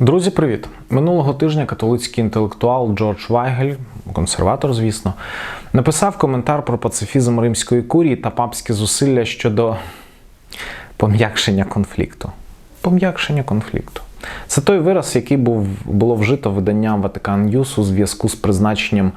Друзі, привіт! Минулого тижня католицький інтелектуал Джордж Вайгель, консерватор, звісно, написав коментар про пацифізм римської курії та папські зусилля щодо пом'якшення конфлікту. Пом'якшення конфлікту. Це той вираз, який був, було вжито виданням Ватикан Ньюс у зв'язку з призначенням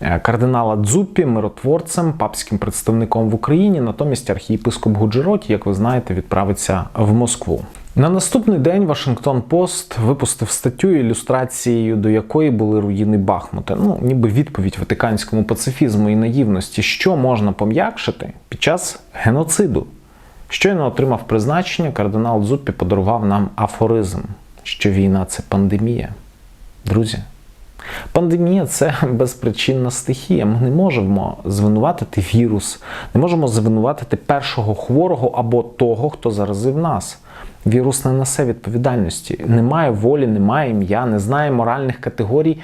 е, кардинала Дзуппі миротворцем, папським представником в Україні. Натомість архієпископ Гуджероті, як ви знаєте, відправиться в Москву. На наступний день Вашингтон Пост випустив статтю, ілюстрацією до якої були руїни Бахмута. Ну, ніби відповідь ватиканському пацифізму і наївності, що можна пом'якшити під час геноциду. Щойно отримав призначення, кардинал Дзуппі подарував нам афоризм, що війна це пандемія. Друзі, пандемія це безпричинна стихія. Ми не можемо звинуватити вірус, не можемо звинуватити першого хворого або того, хто заразив нас. Вірус не несе відповідальності, немає волі, немає ім'я, не знає моральних категорій.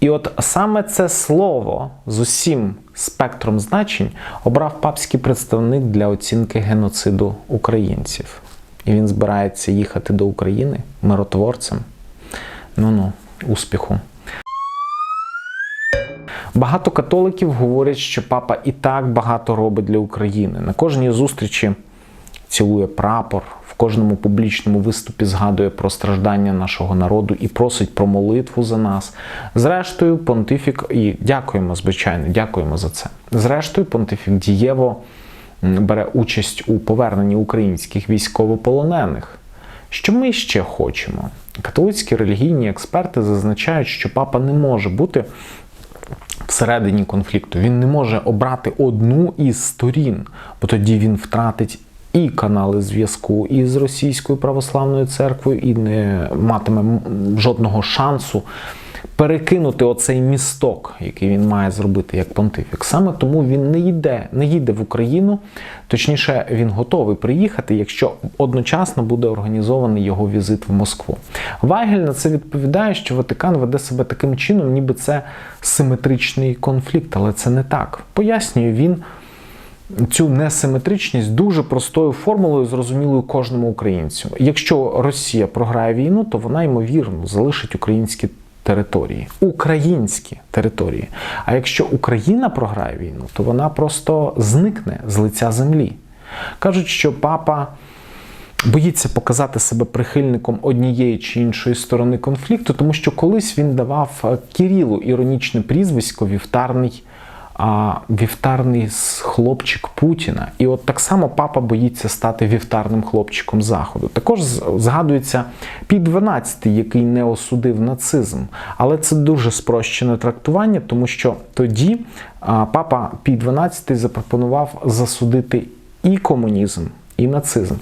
І от саме це слово з усім спектром значень обрав папський представник для оцінки геноциду українців. І він збирається їхати до України миротворцем. Ну ну, успіху. Багато католиків говорять, що папа і так багато робить для України. На кожній зустрічі цілує прапор, кожному публічному виступі згадує про страждання нашого народу і просить про молитву за нас. Зрештою, понтифік, і дякуємо, звичайно, дякуємо за це. Зрештою, понтифік дієво бере участь у поверненні українських військовополонених. Що ми ще хочемо? Католицькі релігійні експерти зазначають, що папа не може бути всередині конфлікту. Він не може обрати одну із сторін, бо тоді він втратить і канали зв'язку із Російською православною церквою, і не матиме жодного шансу перекинути оцей місток, який він має зробити як понтифік. Саме тому він не йде, не їде в Україну, точніше, він готовий приїхати, якщо одночасно буде організований його візит в Москву. Вайгель на це відповідає, що Ватикан веде себе таким чином, ніби це симетричний конфлікт, але це не так. Пояснює він цю несиметричність дуже простою формулою, зрозумілою кожному українцю. Якщо Росія програє війну, то вона ймовірно залишить українські території, українські території. А якщо Україна програє війну, то вона просто зникне з лиця землі. Кажуть, що папа. Боїться показати себе прихильником однієї чи іншої сторони конфлікту, тому що колись він давав Кірілу іронічне прізвисько вівтарний а, вівтарний хлопчик Путіна. І от так само папа боїться стати вівтарним хлопчиком Заходу. Також згадується Пій 12, який не осудив нацизм. Але це дуже спрощене трактування, тому що тоді а, папа Пій 12 запропонував засудити і комунізм і нацизм.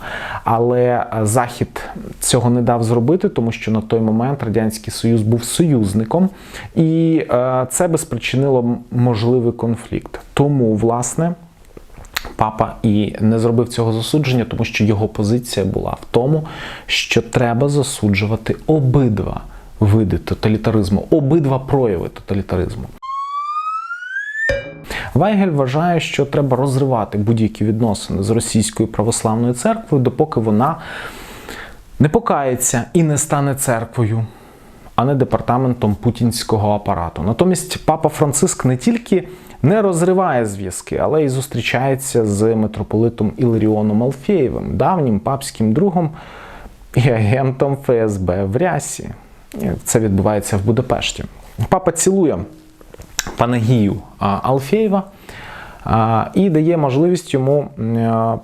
Але Захід цього не дав зробити, тому що на той момент Радянський Союз був союзником, і це би спричинило можливий конфлікт. Тому, власне. Папа і не зробив цього засудження, тому що його позиція була в тому, що треба засуджувати обидва види тоталітаризму, обидва прояви тоталітаризму. Вайгель вважає, що треба розривати будь-які відносини з російською православною церквою, допоки вона не покається і не стане церквою, а не департаментом путінського апарату. Натомість папа Франциск не тільки не розриває зв'язки, але й зустрічається з митрополитом Іларіоном Алфєєвим, давнім папським другом і агентом ФСБ в Рясі. Це відбувається в Будапешті. Папа цілує Панагію Алфєєва і дає можливість йому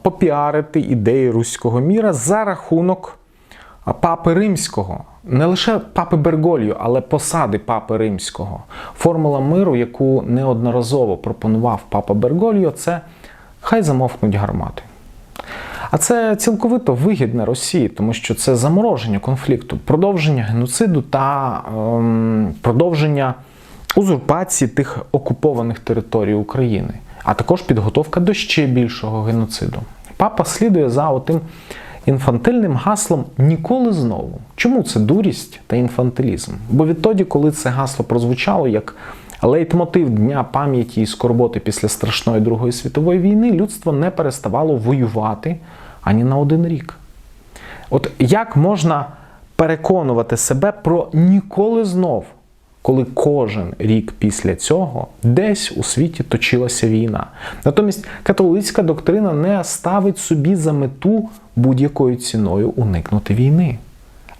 попіарити ідеї руського міра за рахунок папи римського. Не лише папи Берголію, але посади папи римського. Формула миру, яку неодноразово пропонував папа Берголію, це хай замовкнуть гармати. А це цілковито вигідне Росії, тому що це замороження конфлікту, продовження геноциду та ем, продовження узурпації тих окупованих територій України, а також підготовка до ще більшого геноциду. Папа слідує за отим інфантильним гаслом ніколи знову. Чому це дурість та інфантилізм? Бо відтоді, коли це гасло прозвучало як лейтмотив Дня пам'яті і скорботи після страшної Другої світової війни, людство не переставало воювати ані на один рік. От як можна переконувати себе про ніколи знов, коли кожен рік після цього десь у світі точилася війна. Натомість католицька доктрина не ставить собі за мету будь-якою ціною уникнути війни,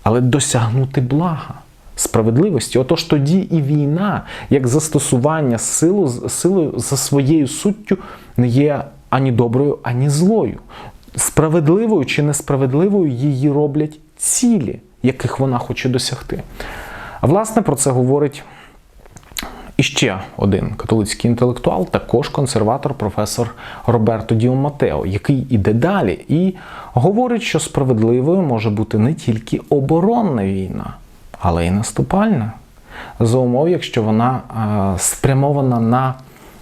але досягнути блага. Справедливості, отож тоді і війна, як застосування сили, сили за своєю суттю, не є ані доброю, ані злою. Справедливою чи несправедливою її роблять цілі, яких вона хоче досягти. А власне про це говорить іще один католицький інтелектуал, також консерватор, професор Роберто Діо Матео, який іде далі і говорить, що справедливою може бути не тільки оборонна війна, але й наступальна. За умов, якщо вона а, спрямована на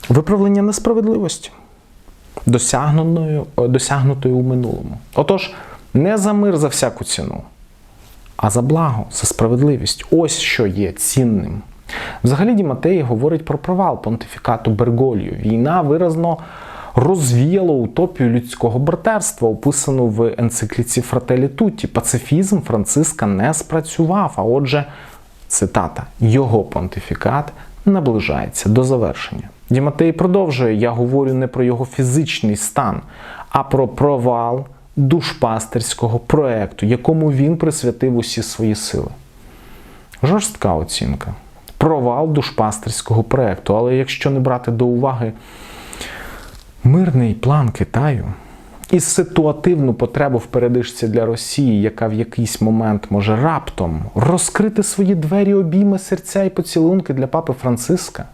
виправлення несправедливості, досягнутої, досягнутої у минулому. Отож, не за мир за всяку ціну, а за благо, за справедливість. Ось що є цінним. Взагалі Ді Матеї говорить про провал понтифікату Берголію. Війна виразно розвіяла утопію людського братерства, описану в енцикліці Фрателі Тутті. Пацифізм Франциска не спрацював. А отже, цитата, його понтифікат наближається до завершення. Діматей продовжує: я говорю не про його фізичний стан, а про провал душпастерського проекту, якому він присвятив усі свої сили. Жорстка оцінка. Провал душпастерського проекту. Але якщо не брати до уваги мирний план Китаю і ситуативну потребу в передишці для Росії, яка в якийсь момент може раптом розкрити свої двері, обійми серця і поцілунки для папи Франциска.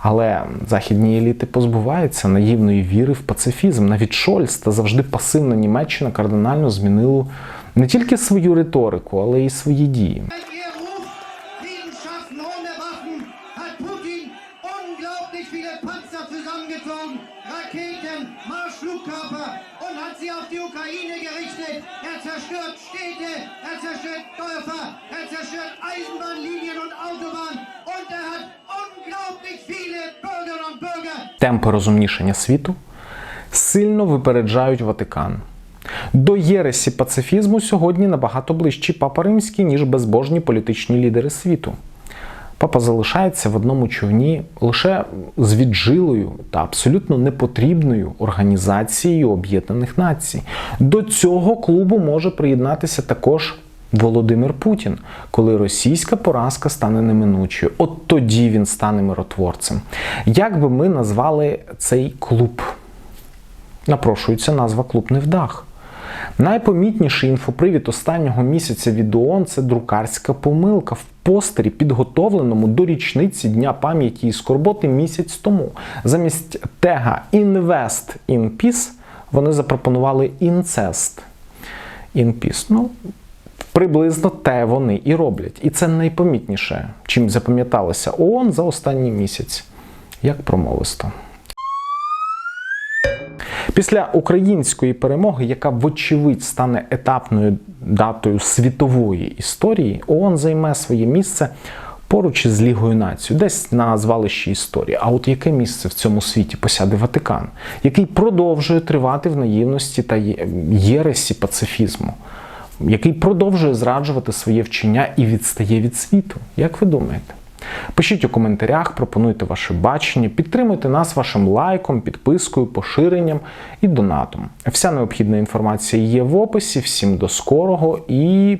Але західні еліти позбуваються наївної віри в пацифізм. Навіть Шольц та завжди пасивна Німеччина кардинально змінили не тільки свою риторику, але й свої дії. Er er zerstört Dörfer, er zerstört Eisenbahnlinien und Autobahnen und er hat темпи розумнішання світу сильно випереджають Ватикан. До єресі пацифізму сьогодні набагато ближчий папа римський, ніж безбожні політичні лідери світу. Папа залишається в одному човні лише з віджилою та абсолютно непотрібною організацією Об'єднаних Націй. До цього клубу може приєднатися також Володимир Путін, коли російська поразка стане неминучою. От тоді він стане миротворцем. Як би ми назвали цей клуб? Напрошується назва клуб Невдах. Найпомітніший інфопривід останнього місяця від ООН – це друкарська помилка в постері, підготовленому до річниці Дня пам'яті і скорботи місяць тому. Замість тега Invest in Peace вони запропонували інцест in Peace. Ну, приблизно те вони і роблять. І це найпомітніше, чим запам'яталося ООН за останній місяць. Як промовисто. Після української перемоги, яка вочевидь стане етапною датою світової історії, ООН займе своє місце поруч із Лігою націй, десь на звалищі історії. А от яке місце в цьому світі посяде Ватикан, який продовжує тривати в наївності та єресі пацифізму, який продовжує зраджувати своє вчення і відстає від світу? Як ви думаєте? Пишіть у коментарях, пропонуйте ваше бачення, підтримуйте нас вашим лайком, підпискою, поширенням і донатом. Вся необхідна інформація є в описі. Всім до скорого і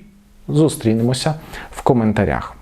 зустрінемося в коментарях.